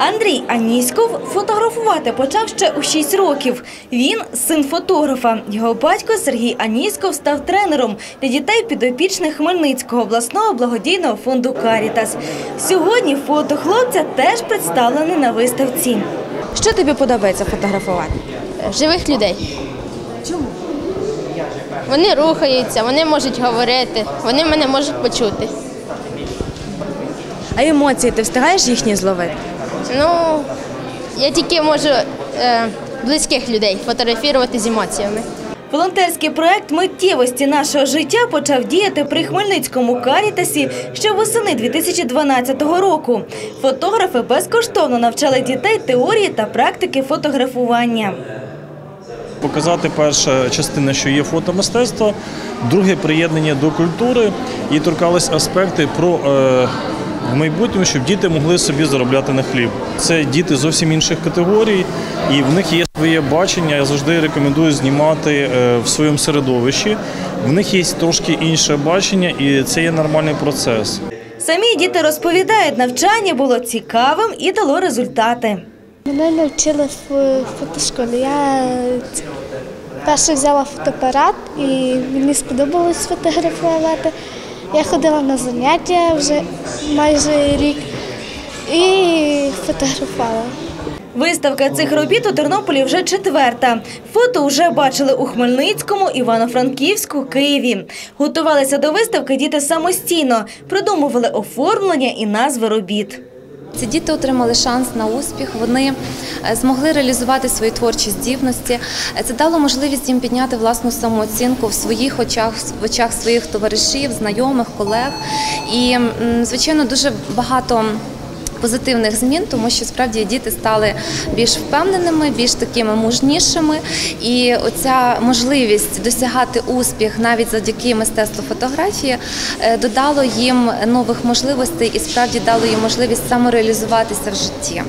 Андрій Аніськов фотографувати почав ще у 6 років. Він син фотографа. Його батько Сергій Аніськов став тренером для дітей підопічних Хмельницького обласного благодійного фонду Карітас. Сьогодні фото хлопця теж представлене на виставці. Що тобі подобається фотографувати? живих людей. Чому? Вони рухаються, вони можуть говорити, вони мене можуть почути. А емоції ти встигаєш їхні зловити? Ну, я тільки можу е, близьких людей фотографувати з емоціями. Волонтерський проект миттєвості нашого життя почав діяти при Хмельницькому карітасі ще восени 2012 року. Фотографи безкоштовно навчали дітей теорії та практики фотографування. Показати перша частина, що є фотомистецтво, друге приєднання до культури і торкались аспекти про е, в майбутньому, щоб діти могли собі заробляти на хліб. Це діти зовсім інших категорій, і в них є своє бачення. Я завжди рекомендую знімати е, в своєму середовищі. В них є трошки інше бачення, і це є нормальний процес. Самі діти розповідають, навчання було цікавим і дало результати. Мене навчили в фотошколі. Я перше взяла фотоапарат і мені сподобалось фотографувати. Я ходила на заняття вже майже рік і фотографувала. Виставка цих робіт у Тернополі вже четверта. Фото вже бачили у Хмельницькому, Івано-Франківську, Києві. Готувалися до виставки діти самостійно, придумували оформлення і назви робіт. Ці діти отримали шанс на успіх. Вони е, змогли реалізувати свої творчі здібності. Е, Це дало можливість їм підняти власну самооцінку в своїх очах, в очах своїх товаришів, знайомих, колег. І, звичайно, дуже багато. Позитивних змін, тому що справді діти стали більш впевненими, більш такими мужнішими, і оця можливість досягати успіх навіть завдяки мистецтву фотографії е, додало їм нових можливостей і справді дало їм можливість самореалізуватися в житті.